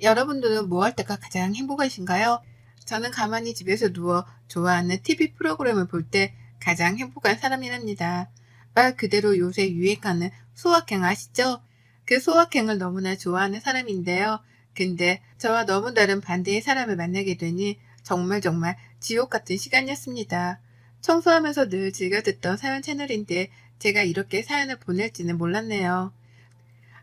여러분들은 뭐 할 때가 가장 행복하신가요? 저는 가만히 집에서 누워 좋아하는 TV 프로그램을 볼 때 가장 행복한 사람이랍니다. 말 그대로 요새 유행하는 소확행 아시죠? 그 소확행을 너무나 좋아하는 사람인데요. 근데 저와 너무 다른 반대의 사람을 만나게 되니 정말 정말 지옥 같은 시간이었습니다. 청소하면서 늘 즐겨 듣던 사연 채널인데 제가 이렇게 사연을 보낼지는 몰랐네요.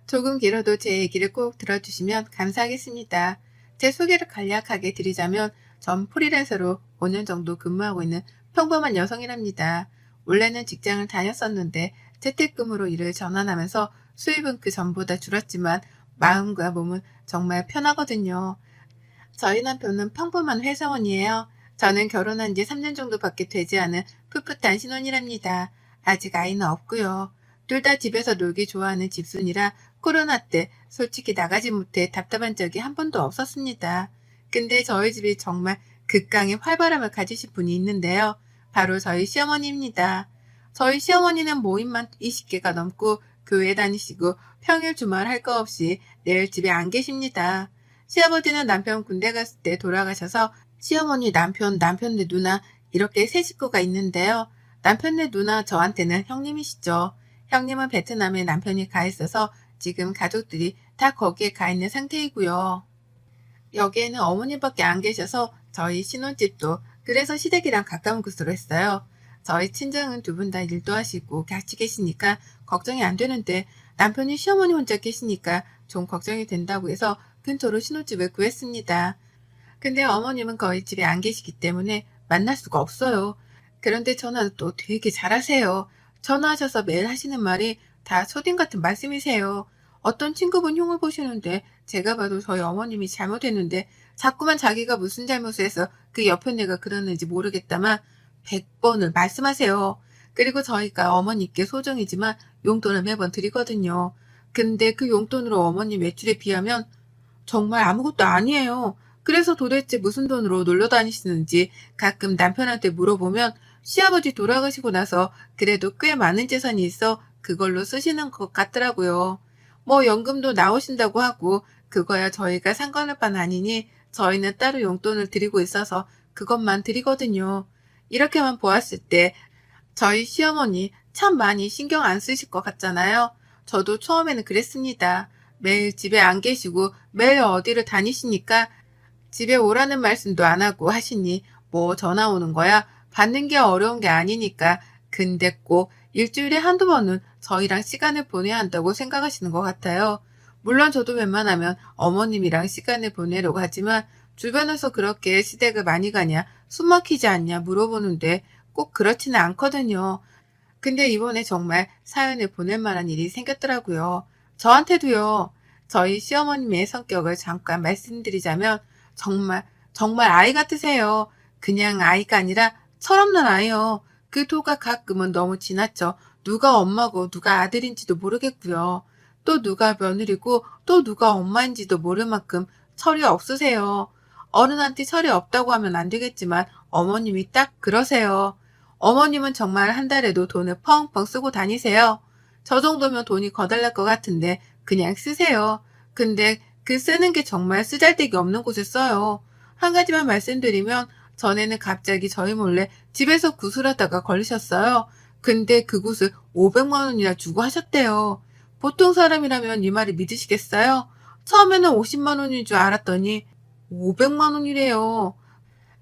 조금 길어도 제 얘기를 꼭 들어주시면 감사하겠습니다. 제 소개를 간략하게 드리자면 전 프리랜서로 5년 정도 근무하고 있는 평범한 여성이랍니다. 원래는 직장을 다녔었는데 재택근무로 일을 전환하면서 수입은 그 전보다 줄었지만 마음과 몸은 정말 편하거든요. 저희 남편은 평범한 회사원이에요. 저는 결혼한 지 3년 정도밖에 되지 않은 풋풋한 신혼이랍니다. 아직 아이는 없고요. 둘 다 집에서 놀기 좋아하는 집순이라 코로나 때 솔직히 나가지 못해 답답한 적이 한 번도 없었습니다. 근데 저희 집이 정말 극강의 활발함을 가지신 분이 있는데요. 바로 저희 시어머니입니다. 저희 시어머니는 모임만 20개가 넘고 교회 다니시고 평일 주말 할 거 없이 내일 집에 안 계십니다. 시아버지는 남편 군대 갔을 때 돌아가셔서 시어머니 남편, 남편네 누나 이렇게 세 식구가 있는데요. 남편네 누나 저한테는 형님이시죠. 형님은 베트남에 남편이 가 있어서 지금 가족들이 다 거기에 가 있는 상태이고요. 여기에는 어머님밖에 안 계셔서 저희 신혼집도 그래서 시댁이랑 가까운 곳으로 했어요. 저희 친정은 두 분 다 일도 하시고 같이 계시니까 걱정이 안 되는데 남편이 시어머니 혼자 계시니까 좀 걱정이 된다고 해서 근처로 신혼집을 구했습니다. 근데 어머님은 거의 집에 안 계시기 때문에 만날 수가 없어요. 그런데 전화는 또 되게 잘하세요. 전화하셔서 매일 하시는 말이 다 초딩 같은 말씀이세요. 어떤 친구분 흉을 보시는데 제가 봐도 저희 어머님이 잘못했는데 자꾸만 자기가 무슨 잘못을 해서 그 옆에 내가 그러는지 모르겠다만 100번을 말씀하세요. 그리고 저희가 어머니께 소정이지만 용돈을 매번 드리거든요. 근데 그 용돈으로 어머니 매출에 비하면 정말 아무것도 아니에요. 그래서 도대체 무슨 돈으로 놀러 다니시는지 가끔 남편한테 물어보면 시아버지 돌아가시고 나서 그래도 꽤 많은 재산이 있어 그걸로 쓰시는 것 같더라고요. 뭐 연금도 나오신다고 하고 그거야 저희가 상관할 바는 아니니 저희는 따로 용돈을 드리고 있어서 그것만 드리거든요. 이렇게만 보았을 때 저희 시어머니 참 많이 신경 안 쓰실 것 같잖아요. 저도 처음에는 그랬습니다. 매일 집에 안 계시고 매일 어디를 다니시니까 집에 오라는 말씀도 안 하고 하시니 뭐 전화 오는 거야 받는 게 어려운 게 아니니까 근데 꼭 일주일에 한두 번은 저희랑 시간을 보내야 한다고 생각하시는 것 같아요. 물론 저도 웬만하면 어머님이랑 시간을 보내려고 하지만 주변에서 그렇게 시댁을 많이 가냐 숨 막히지 않냐 물어보는데 꼭 그렇지는 않거든요. 근데 이번에 정말 사연을 보낼 만한 일이 생겼더라고요. 저한테도요. 저희 시어머님의 성격을 잠깐 말씀드리자면 정말 정말 아이 같으세요. 그냥 아이가 아니라 철없는 아이요. 그 도가 가끔은 너무 지나쳐 누가 엄마고 누가 아들인지도 모르겠고요. 또 누가 며느리고 또 누가 엄마인지도 모를 만큼 철이 없으세요. 어른한테 철이 없다고 하면 안 되겠지만 어머님이 딱 그러세요. 어머님은 정말 한 달에도 돈을 펑펑 쓰고 다니세요. 저 정도면 돈이 거달날 것 같은데 그냥 쓰세요. 근데 그 쓰는 게 정말 쓰잘데기 없는 곳에 써요. 한 가지만 말씀드리면 전에는 갑자기 저희 몰래 집에서 구슬하다가 걸리셨어요. 근데 그 굿을 500만 원이나 주고 하셨대요. 보통 사람이라면 이 말을 믿으시겠어요? 처음에는 50만 원인 줄 알았더니 500만 원이래요.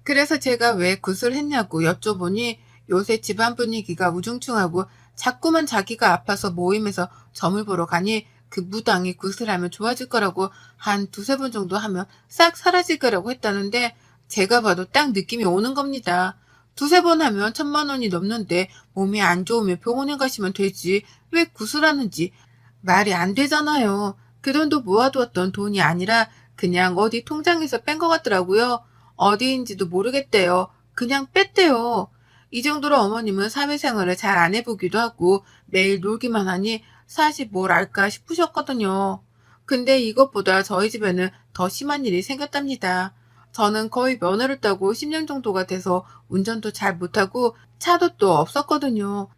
그래서 제가 왜 굿을 했냐고 여쭤보니 요새 집안 분위기가 우중충하고 자꾸만 자기가 아파서 모임에서 점을 보러 가니 그 무당이 굿을 하면 좋아질 거라고 한 두세 번 정도 하면 싹 사라질 거라고 했다는데 제가 봐도 딱 느낌이 오는 겁니다. 두세 번 하면 천만 원이 넘는데 몸이 안 좋으면 병원에 가시면 되지 왜 굿을 하는지 말이 안 되잖아요. 그 돈도 모아두었던 돈이 아니라 그냥 어디 통장에서 뺀 것 같더라고요. 어디인지도 모르겠대요. 그냥 뺐대요. 이 정도로 어머님은 사회생활을 잘 안 해보기도 하고 매일 놀기만 하니 사실 뭘 알까 싶으셨거든요. 근데 이것보다 저희 집에는 더 심한 일이 생겼답니다. 저는 거의 면허를 따고 10년 정도가 돼서 운전도 잘 못하고 차도 또 없었거든요.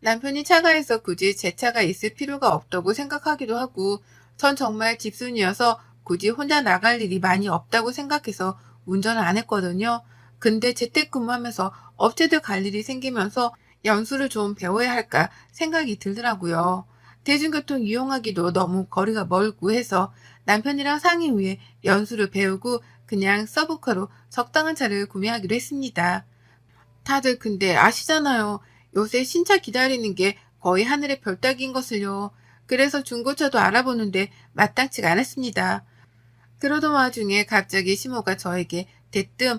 남편이 차가 있어 굳이 제 차가 있을 필요가 없다고 생각하기도 하고 전 정말 집순이어서 굳이 혼자 나갈 일이 많이 없다고 생각해서 운전을 안 했거든요. 근데 재택근무하면서 업체들 갈 일이 생기면서 연수를 좀 배워야 할까 생각이 들더라고요. 대중교통 이용하기도 너무 거리가 멀고 해서 남편이랑 상의 후에 연수를 배우고 그냥 서브카로 적당한 차를 구매하기로 했습니다. 다들 근데 아시잖아요. 요새 신차 기다리는 게 거의 하늘의 별 따기인 것을요. 그래서 중고차도 알아보는데 마땅치가 않았습니다. 그러던 와중에 갑자기 시모가 저에게 대뜸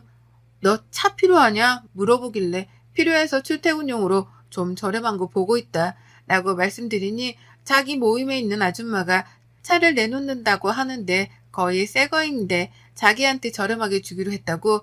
너 차 필요하냐? 물어보길래 필요해서 출퇴근용으로 좀 저렴한 거 보고 있다. 라고 말씀드리니 자기 모임에 있는 아줌마가 차를 내놓는다고 하는데 거의 새 거인데 자기한테 저렴하게 주기로 했다고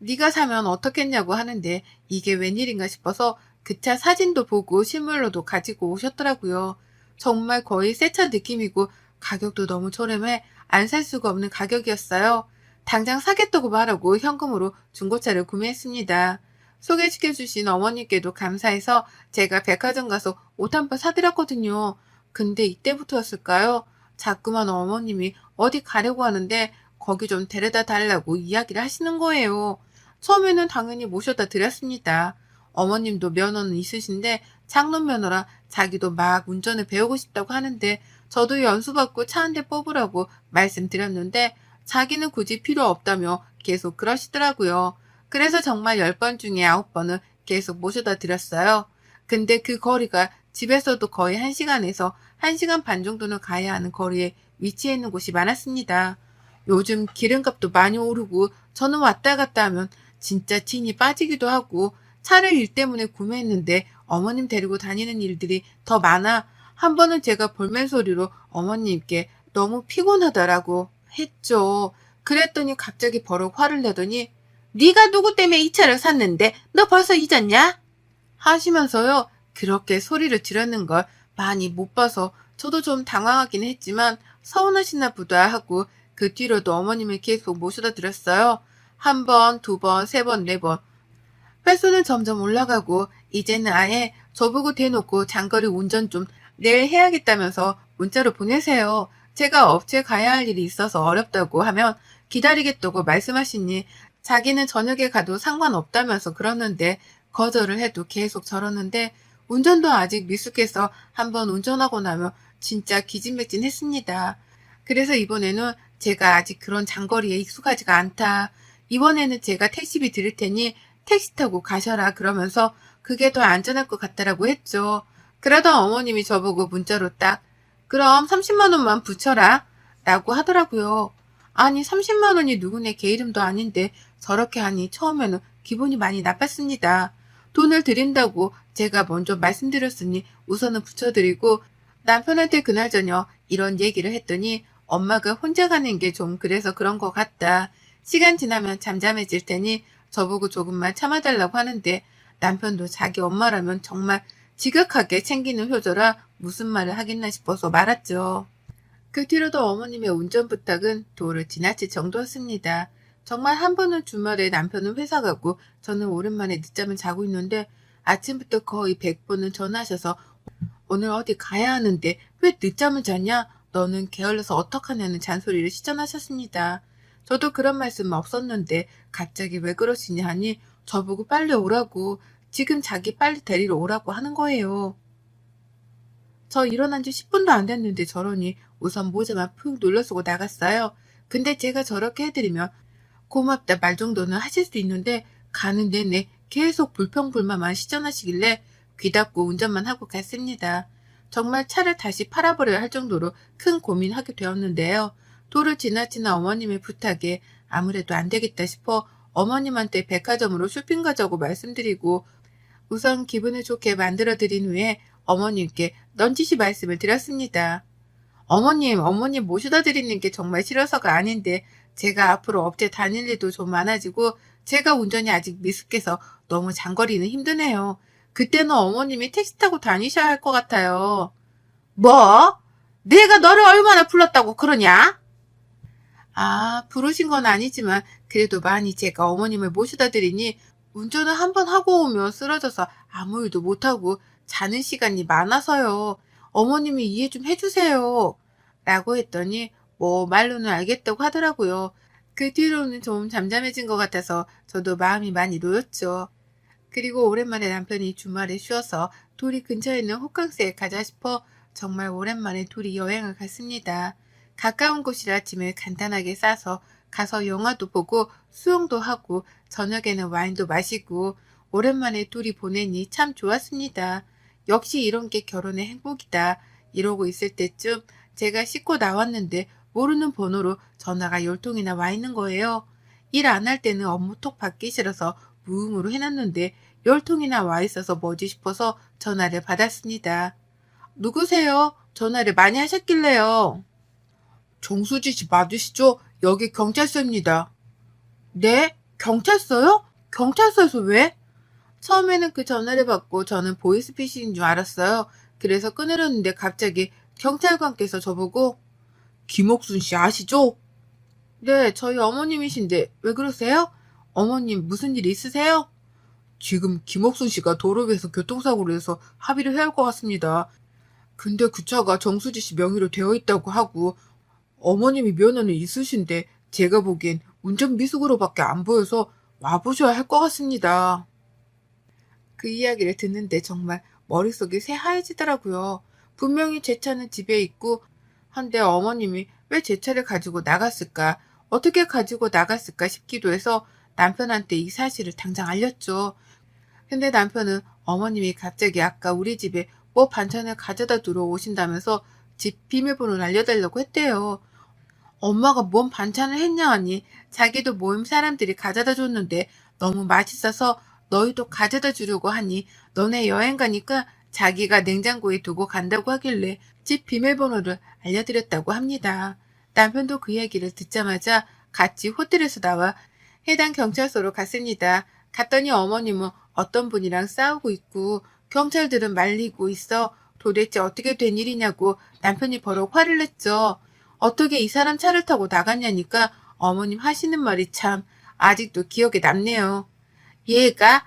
네가 사면 어떻겠냐고 하는데 이게 웬일인가 싶어서 그 차 사진도 보고 실물로도 가지고 오셨더라고요. 정말 거의 새 차 느낌이고 가격도 너무 저렴해 안 살 수가 없는 가격이었어요. 당장 사겠다고 말하고 현금으로 중고차를 구매했습니다. 소개시켜 주신 어머님께도 감사해서 제가 백화점 가서 옷 한 벌 사드렸거든요. 근데 이때부터였을까요? 자꾸만 어머님이 어디 가려고 하는데 거기 좀 데려다 달라고 이야기를 하시는 거예요. 처음에는 당연히 모셔다 드렸습니다. 어머님도 면허는 있으신데 장롱 면허라 자기도 막 운전을 배우고 싶다고 하는데 저도 연수받고 차 한 대 뽑으라고 말씀드렸는데 자기는 굳이 필요 없다며 계속 그러시더라고요. 그래서 정말 10번 중에 9번은 계속 모셔다 드렸어요. 근데 그 거리가 집에서도 거의 1시간에서 1시간 반 정도는 가야 하는 거리에 위치해 있는 곳이 많았습니다. 요즘 기름값도 많이 오르고 저는 왔다 갔다 하면 진짜 진이 빠지기도 하고 차를 일 때문에 구매했는데 어머님 데리고 다니는 일들이 더 많아 한 번은 제가 볼멘 소리로 어머님께 너무 피곤하다라고 했죠. 그랬더니 갑자기 버럭 화를 내더니 네가 누구 때문에 이 차를 샀는데 너 벌써 잊었냐? 하시면서요. 그렇게 소리를 지르는 걸 많이 못 봐서 저도 좀 당황하긴 했지만 서운하시나 보다 하고 그 뒤로도 어머님을 계속 모셔다 드렸어요. 한 번, 두 번, 세 번, 네 번. 횟수는 점점 올라가고 이제는 아예 저보고 대놓고 장거리 운전 좀 내일 해야겠다면서 문자로 보내세요. 제가 업체 가야 할 일이 있어서 어렵다고 하면 기다리겠다고 말씀하시니 자기는 저녁에 가도 상관없다면서 그러는데 거절을 해도 계속 저러는데 운전도 아직 미숙해서 한번 운전하고 나면 진짜 기진맥진 했습니다. 그래서 이번에는 제가 아직 그런 장거리에 익숙하지가 않다. 이번에는 제가 택시비 드릴 테니 택시 타고 가셔라 그러면서 그게 더 안전할 것 같다라고 했죠. 그러던 어머님이 저보고 문자로 딱 그럼 30만 원만 붙여라 라고 하더라고요. 아니 30만 원이 누구네 개 이름도 아닌데 저렇게 하니 처음에는 기분이 많이 나빴습니다. 돈을 드린다고 제가 먼저 말씀드렸으니 우선은 붙여드리고 남편한테 그날 저녁 이런 얘기를 했더니 엄마가 혼자 가는 게 좀 그래서 그런 것 같다. 시간 지나면 잠잠해질 테니 저보고 조금만 참아달라고 하는데 남편도 자기 엄마라면 정말 지극하게 챙기는 효조라 무슨 말을 하겠나 싶어서 말았죠. 그 뒤로도 어머님의 운전 부탁은 도를 지나칠 정도였습니다. 정말 한 번은 주말에 남편은 회사 가고 저는 오랜만에 늦잠을 자고 있는데 아침부터 거의 100번은 전화하셔서 오늘 어디 가야 하는데 왜 늦잠을 자냐? 너는 게을러서 어떡하냐는 잔소리를 시전하셨습니다. 저도 그런 말씀 없었는데 갑자기 왜 그러시냐 하니 저보고 빨리 오라고 지금 자기 빨리 데리러 오라고 하는 거예요. 저 일어난 지 10분도 안 됐는데 저러니 우선 모자만 푹 눌러쓰고 나갔어요. 근데 제가 저렇게 해드리면 고맙다 말 정도는 하실 수 있는데 가는 내내 계속 불평불만만 시전하시길래 귀 닫고 운전만 하고 갔습니다. 정말 차를 다시 팔아버려야 할 정도로 큰 고민하게 되었는데요. 도를 지나치는 어머님의 부탁에 아무래도 안 되겠다 싶어 어머님한테 백화점으로 쇼핑 가자고 말씀드리고 우선 기분을 좋게 만들어 드린 후에 어머님께 넌지시 말씀을 드렸습니다. 어머님, 어머님 모셔다 드리는 게 정말 싫어서가 아닌데 제가 앞으로 업체 다닐 일도 좀 많아지고 제가 운전이 아직 미숙해서 너무 장거리는 힘드네요. 그때는 어머님이 택시 타고 다니셔야 할 것 같아요. 뭐? 내가 너를 얼마나 불렀다고 그러냐? 아, 부르신 건 아니지만 그래도 많이 제가 어머님을 모셔다 드리니 운전을 한 번 하고 오면 쓰러져서 아무 일도 못하고 자는 시간이 많아서요. 어머님이 이해 좀 해주세요. 라고 했더니 뭐 말로는 알겠다고 하더라고요. 그 뒤로는 좀 잠잠해진 것 같아서 저도 마음이 많이 놓였죠. 그리고 오랜만에 남편이 주말에 쉬어서 둘이 근처에 있는 호캉스에 가자 싶어 정말 오랜만에 둘이 여행을 갔습니다. 가까운 곳이라 짐을 간단하게 싸서 가서 영화도 보고 수영도 하고 저녁에는 와인도 마시고 오랜만에 둘이 보내니 참 좋았습니다. 역시 이런 게 결혼의 행복이다. 이러고 있을 때쯤 제가 씻고 나왔는데 모르는 번호로 전화가 열 통이나 와 있는 거예요. 일 안 할 때는 업무 톡 받기 싫어서 무음으로 해놨는데 열 통이나 와 있어서 뭐지 싶어서 전화를 받았습니다. 누구세요? 전화를 많이 하셨길래요. 정수지 씨 맞으시죠? 여기 경찰서입니다. 네? 경찰서요? 경찰서에서 왜? 처음에는 그 전화를 받고 저는 보이스피싱인 줄 알았어요. 그래서 끊으려는데 갑자기 경찰관께서 저보고 김옥순 씨 아시죠? 네, 저희 어머님이신데 왜 그러세요? 어머님 무슨 일 있으세요? 지금 김옥순 씨가 도로 위에서 교통사고를 해서 합의를 할것 같습니다. 근데 그 차가 정수지 씨 명의로 되어 있다고 하고 어머님이 면허는 있으신데 제가 보기엔 운전 미숙으로밖에 안 보여서 와보셔야 할 것 같습니다. 그 이야기를 듣는데 정말 머릿속이 새하얘지더라고요. 분명히 제 차는 집에 있고 한데 어머님이 왜 제 차를 가지고 나갔을까? 어떻게 가지고 나갔을까 싶기도 해서 남편한테 이 사실을 당장 알렸죠. 근데 남편은 어머님이 갑자기 아까 우리 집에 뭐 반찬을 가져다 두러 오신다면서 집 비밀번호를 알려달라고 했대요. 엄마가 뭔 반찬을 했냐 하니 자기도 모임 사람들이 가져다 줬는데 너무 맛있어서 너희도 가져다 주려고 하니 너네 여행 가니까 자기가 냉장고에 두고 간다고 하길래 집 비밀번호를 알려드렸다고 합니다. 남편도 그 얘기를 듣자마자 같이 호텔에서 나와 해당 경찰서로 갔습니다. 갔더니 어머님은 어떤 분이랑 싸우고 있고 경찰들은 말리고 있어 도대체 어떻게 된 일이냐고 남편이 버럭 화를 냈죠. 어떻게 이 사람 차를 타고 나갔냐니까 어머님 하시는 말이 참 아직도 기억에 남네요. 얘가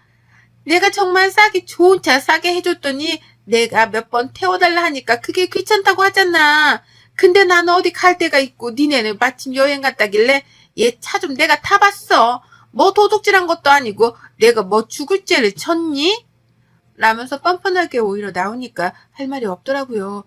내가 정말 싸게 좋은 차 싸게 해줬더니 내가 몇 번 태워달라 하니까 그게 귀찮다고 하잖아. 근데 난 어디 갈 데가 있고 니네는 마침 여행 갔다길래 얘 차 좀 내가 타봤어. 뭐 도둑질한 것도 아니고 내가 뭐 죽을 죄를 쳤니? 라면서 뻔뻔하게 오히려 나오니까 할 말이 없더라고요.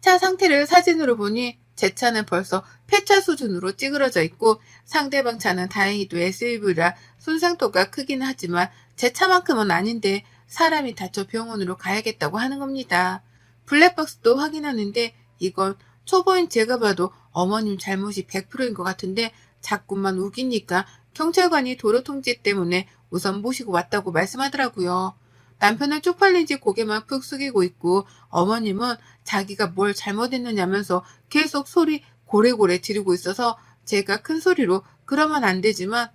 차 상태를 사진으로 보니 제 차는 벌써 폐차 수준으로 찌그러져 있고 상대방 차는 다행히도 SUV라 손상도가 크긴 하지만 제 차만큼은 아닌데 사람이 다쳐 병원으로 가야겠다고 하는 겁니다. 블랙박스도 확인하는데 이건 초보인 제가 봐도 어머님 잘못이 100%인 것 같은데 자꾸만 우기니까 경찰관이 도로 통제 때문에 우선 모시고 왔다고 말씀하더라고요. 남편은 쪽팔린 지 고개만 푹 숙이고 있고 어머님은 자기가 뭘 잘못했느냐면서 계속 소리 고래고래 지르고 있어서 제가 큰 소리로 그러면 안 되지만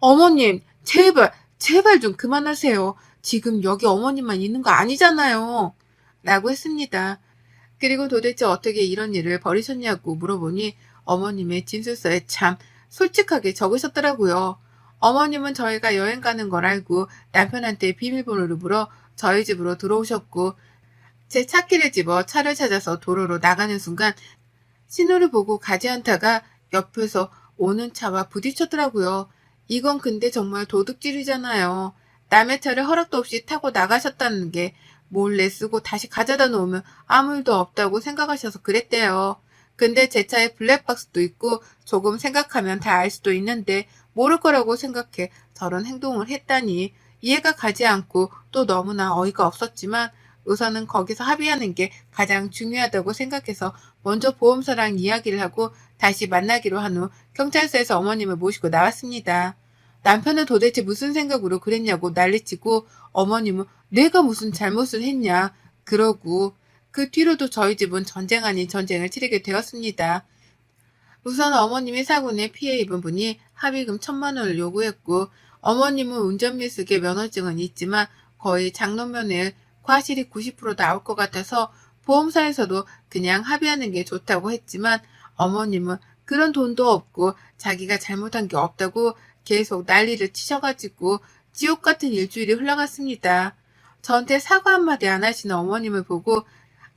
어머님 제발 제발 좀 그만하세요. 지금 여기 어머님만 있는 거 아니잖아요. 라고 했습니다. 그리고 도대체 어떻게 이런 일을 벌이셨냐고 물어보니 어머님의 진술서에 참 솔직하게 적으셨더라고요. 어머님은 저희가 여행 가는 걸 알고 남편한테 비밀번호를 물어 저희 집으로 들어오셨고 제 차키를 집어 차를 찾아서 도로로 나가는 순간 신호를 보고 가지 않다가 옆에서 오는 차와 부딪혔더라고요. 이건 근데 정말 도둑질이잖아요. 남의 차를 허락도 없이 타고 나가셨다는 게 몰래 쓰고 다시 가져다 놓으면 아무 일도 없다고 생각하셔서 그랬대요. 근데 제 차에 블랙박스도 있고 조금 생각하면 다 알 수도 있는데 모를 거라고 생각해 저런 행동을 했다니 이해가 가지 않고 또 너무나 어이가 없었지만 우선은 거기서 합의하는 게 가장 중요하다고 생각해서 먼저 보험사랑 이야기를 하고 다시 만나기로 한 후 경찰서에서 어머님을 모시고 나왔습니다. 남편은 도대체 무슨 생각으로 그랬냐고 난리치고 어머님은 내가 무슨 잘못을 했냐 그러고 그 뒤로도 저희 집은 전쟁 아닌 전쟁을 치르게 되었습니다. 우선 어머님이 사고에 피해 입은 분이 합의금 천만 원을 요구했고 어머님은 운전 미숙의 면허증은 있지만 거의 장롱면에 과실이 90% 나올 것 같아서 보험사에서도 그냥 합의하는 게 좋다고 했지만 어머님은 그런 돈도 없고 자기가 잘못한 게 없다고 계속 난리를 치셔가지고 지옥 같은 일주일이 흘러갔습니다. 저한테 사과 한마디 안 하시는 어머님을 보고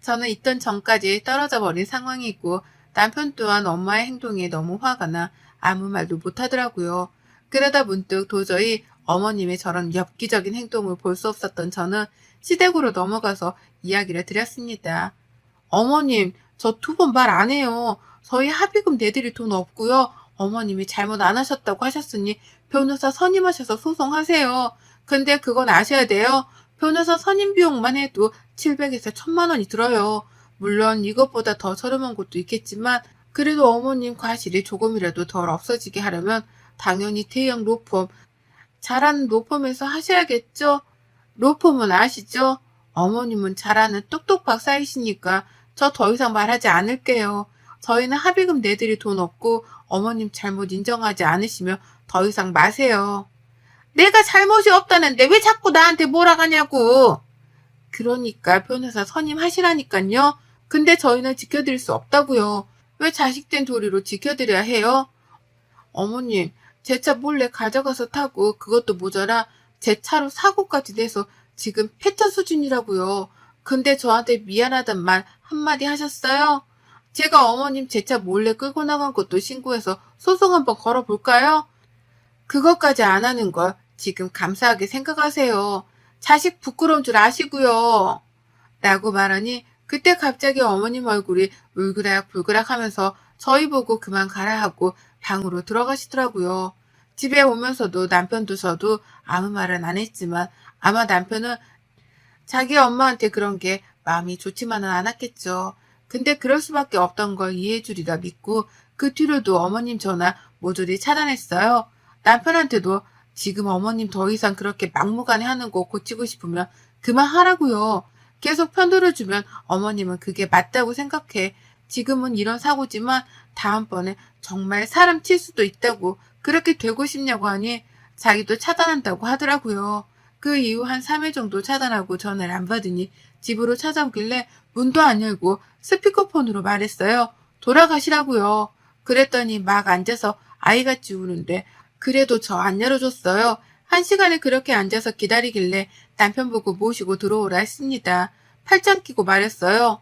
저는 있던 전까지 떨어져 버린 상황이고 남편 또한 엄마의 행동에 너무 화가 나 아무 말도 못하더라고요. 그러다 문득 도저히 어머님의 저런 엽기적인 행동을 볼 수 없었던 저는 시댁으로 넘어가서 이야기를 드렸습니다. 어머님, 저 두 번 말 안 해요. 저희 합의금 내드릴 돈 없고요. 어머님이 잘못 안 하셨다고 하셨으니 변호사 선임하셔서 소송하세요. 근데 그건 아셔야 돼요. 변호사 선임 비용만 해도 700에서 1000만 원이 들어요. 물론 이것보다 더 저렴한 곳도 있겠지만 그래도 어머님 과실이 조금이라도 덜 없어지게 하려면 당연히 대형 로펌, 잘하는 로펌에서 하셔야겠죠? 로펌은 아시죠? 어머님은 잘하는 똑똑 박사이시니까 저 더 이상 말하지 않을게요. 저희는 합의금 내드릴 돈 없고 어머님 잘못 인정하지 않으시면 더 이상 마세요. 내가 잘못이 없다는데 왜 자꾸 나한테 몰아가냐고. 그러니까 변호사 선임하시라니까요. 근데 저희는 지켜드릴 수 없다고요. 왜 자식된 도리로 지켜드려야 해요? 어머님, 제 차 몰래 가져가서 타고 그것도 모자라 제 차로 사고까지 내서 지금 폐차 수준이라고요. 근데 저한테 미안하단 말 한마디 하셨어요? 제가 어머님 제 차 몰래 끌고 나간 것도 신고해서 소송 한번 걸어볼까요? 그것까지 안 하는 걸 지금 감사하게 생각하세요. 자식 부끄러운 줄 아시고요. 라고 말하니 그때 갑자기 어머님 얼굴이 울그락불그락 하면서 저희 보고 그만 가라 하고 방으로 들어가시더라고요. 집에 오면서도 남편도 저도 아무 말은 안 했지만 아마 남편은 자기 엄마한테 그런 게 마음이 좋지만은 않았겠죠. 근데 그럴 수밖에 없던 걸 이해해 주리라 믿고 그 뒤로도 어머님 전화 모조리 차단했어요. 남편한테도 지금 어머님 더 이상 그렇게 막무가내 하는 거 고치고 싶으면 그만하라고요. 계속 편들어주면 어머님은 그게 맞다고 생각해. 지금은 이런 사고지만 다음번에 정말 사람 칠 수도 있다고 그렇게 되고 싶냐고 하니 자기도 차단한다고 하더라고요. 그 이후 한 3일 정도 차단하고 전화를 안 받으니 집으로 찾아오길래 문도 안 열고 스피커폰으로 말했어요. 돌아가시라고요. 그랬더니 막 앉아서 아이같이 우는데 그래도 저 안 열어줬어요. 한 시간을 그렇게 앉아서 기다리길래 남편 보고 모시고 들어오라 했습니다. 팔짱 끼고 말했어요.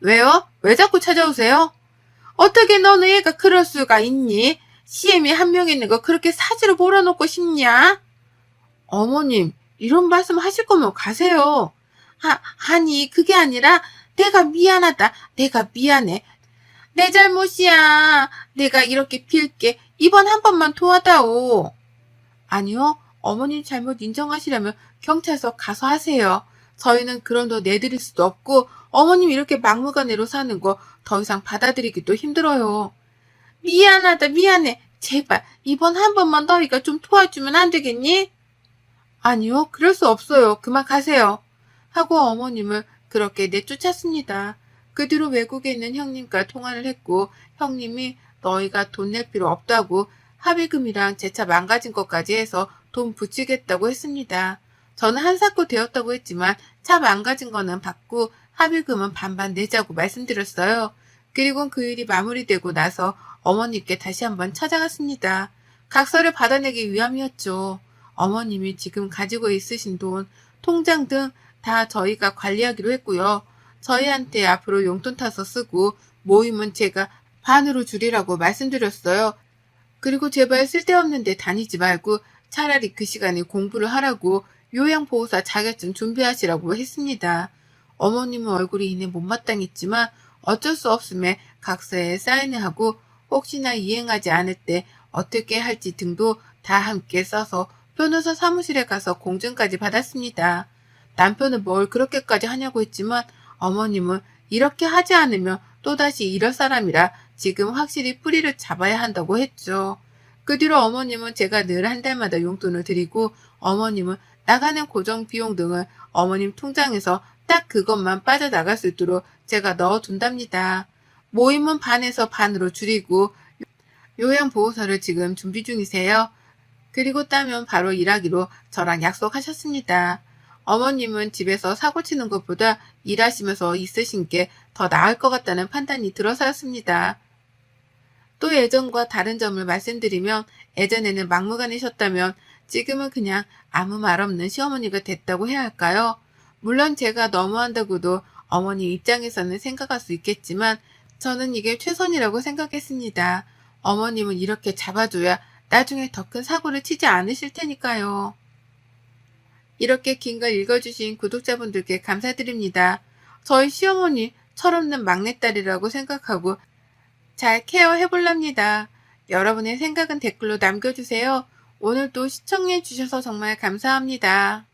왜요? 왜 자꾸 찾아오세요? 어떻게 너는 얘가 그럴 수가 있니? CM이 한 명 있는 거 그렇게 사지로 몰아놓고 싶냐? 어머님, 이런 말씀 하실 거면 가세요. 아, 아니, 그게 아니라 내가 미안하다. 내가 미안해. 내 잘못이야. 내가 이렇게 빌게. 이번 한 번만 도와다오. 아니요. 어머님 잘못 인정하시려면 경찰서 가서 하세요. 저희는 그런 돈 내드릴 수도 없고 어머님 이렇게 막무가내로 사는 거 더 이상 받아들이기도 힘들어요. 미안하다 미안해. 제발 이번 한 번만 너희가 좀 도와주면 안 되겠니? 아니요. 그럴 수 없어요. 그만 가세요. 하고 어머님을 그렇게 내쫓았습니다. 그 뒤로 외국에 있는 형님과 통화를 했고 형님이 너희가 돈 낼 필요 없다고 합의금이랑 제 차 망가진 것까지 해서 돈 붙이겠다고 했습니다. 저는 한사코 되었다고 했지만 차 망가진 거는 받고 합의금은 반반 내자고 말씀드렸어요. 그리고 그 일이 마무리되고 나서 어머님께 다시 한번 찾아갔습니다. 각서를 받아내기 위함이었죠. 어머님이 지금 가지고 있으신 돈, 통장 등 다 저희가 관리하기로 했고요. 저희한테 앞으로 용돈 타서 쓰고 모임은 제가 반으로 줄이라고 말씀드렸어요. 그리고 제발 쓸데없는 데 다니지 말고 차라리 그 시간에 공부를 하라고 요양보호사 자격증 준비하시라고 했습니다. 어머님은 얼굴이 이내 못마땅했지만 어쩔 수 없음에 각서에 사인을 하고 혹시나 이행하지 않을 때 어떻게 할지 등도 다 함께 써서 변호사 사무실에 가서 공증까지 받았습니다. 남편은 뭘 그렇게까지 하냐고 했지만 어머님은 이렇게 하지 않으면 또다시 이럴 사람이라 지금 확실히 뿌리를 잡아야 한다고 했죠. 그 뒤로 어머님은 제가 늘 한 달마다 용돈을 드리고 어머님은 나가는 고정 비용 등을 어머님 통장에서 딱 그것만 빠져나갈 수 있도록 제가 넣어둔답니다. 모임은 반에서 반으로 줄이고 요양보호사를 지금 준비 중이세요. 그리고 따면 바로 일하기로 저랑 약속하셨습니다. 어머님은 집에서 사고 치는 것보다 일하시면서 있으신 게 더 나을 것 같다는 판단이 들어서였습니다. 또 예전과 다른 점을 말씀드리면 예전에는 막무가내셨다면 지금은 그냥 아무 말 없는 시어머니가 됐다고 해야 할까요? 물론 제가 너무한다고도 어머니 입장에서는 생각할 수 있겠지만 저는 이게 최선이라고 생각했습니다. 어머님은 이렇게 잡아줘야 나중에 더 큰 사고를 치지 않으실 테니까요. 이렇게 긴 걸 읽어주신 구독자분들께 감사드립니다. 저희 시어머니 철없는 막내딸이라고 생각하고 잘 케어해볼랍니다. 여러분의 생각은 댓글로 남겨주세요. 오늘도 시청해주셔서 정말 감사합니다.